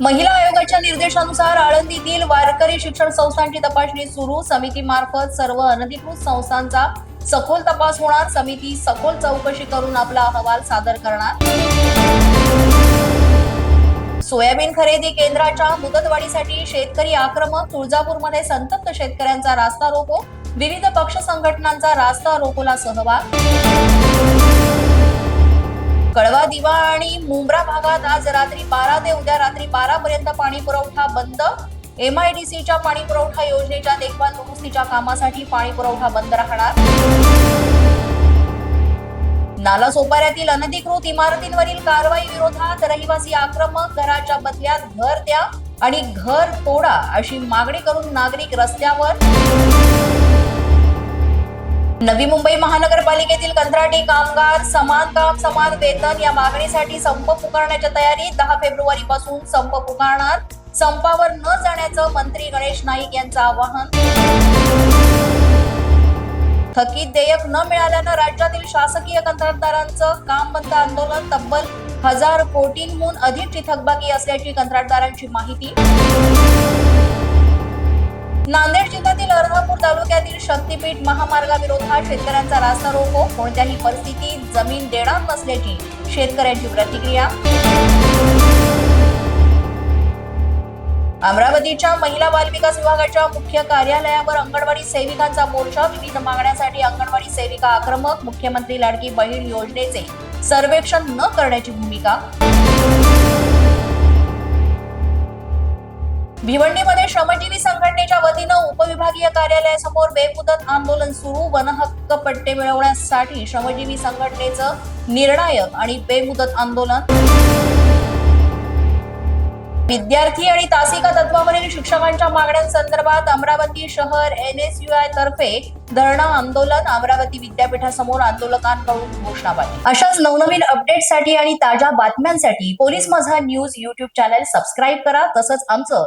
महिला आयोगाच्या निर्देशानुसार आळंदीतील वारकरी शिक्षण संस्थांची तपासणी सुरू. समितीमार्फत सर्व अनधिकृत संस्थांचा सखोल तपास होणार. समिती सखोल चौकशी करून आपला अहवाल सादर करणार. सोयाबीन खरेदी केंद्राच्या मुदतवाढीसाठी शेतकरी आक्रमक. तुळजापूरमध्ये संतप्त शेतकऱ्यांचा रास्ता रोको. विविध पक्ष संघटनांचा रास्ता रोकोला सहभाग. दिवा आणि मुंब्रा भागात आज रात्री बारा ते उद्या रात्री बारा पर्यंत पाणी पुरवठा बंद. एमआयडीसीच्या पाणी पुरवठा योजनेच्या देखभाल दुरुस्तीच्या कामासाठी पाणी पुरवठा बंद राहणार. नाला सोपाऱ्यातील अनधिकृत इमारतींवरील कारवाई विरोधात रहिवासी आक्रमक घराच्या बदल्यात घर द्या आणि घर तोडा अशी मागणी करून नागरिक रस्त्यावर नवी मुंबई महानगरपालिकेतील कंत्राटी कामगार समान काम समान वेतन या मागणीसाठी संप पुकारण्याच्या तयारीत दहा फेब्रुवारी पासून संप पुकारणार. संपावर न जाण्याचं मंत्री गणेश नाईक यांचं आवाहन. थकीत देयक न मिळाल्यानं राज्यातील शासकीय कंत्राटदारांचं काम बंद आंदोलन तब्बल हजार कोटींहून अधिकची थकबाकी असल्याची कंत्राटदारांची माहिती. नांदेड जिल्ह्यातील अर्धापूर तालुक्यातील शक्तीपीठ महामार्गाविरोधात शेतकऱ्यांचा रास्ता रोको कोणत्याही परिस्थितीत जमीन देणार नसल्याची शेतकऱ्यांची प्रतिक्रिया. अमरावतीच्या महिला बाल विकास विभागाच्या मुख्य कार्यालयावर अंगणवाडी सेविकांचा मोर्चा विविध मागण्यांसाठी अंगणवाडी सेविका आक्रमक मुख्यमंत्री लाडकी बहीण योजनेचे सर्वेक्षण न करण्याची भूमिका. भिवंडीमध्ये श्रमजीवी उपविभागीय कार्यालयासमोर बेमुदत आंदोलन सुरू वनहक्क पट्टे मिळवण्यासाठी श्रमजीवी संघटनेचं निर्णायक आणि बेमुदत आंदोलन. विद्यार्थी आणि तासिका तत्वावरील शिक्षकांच्या मागण्यांसंदर्भात अमरावती शहर एनएसयूआय तर्फे धरणं आंदोलन अमरावती विद्यापीठासमोर आंदोलकांकडून घोषणाबाजी. अशाच नवनवीन अपडेटसाठी आणि ताज्या बातम्यांसाठी police Majha news YouTube channel subscribe करा. तसंच आमचं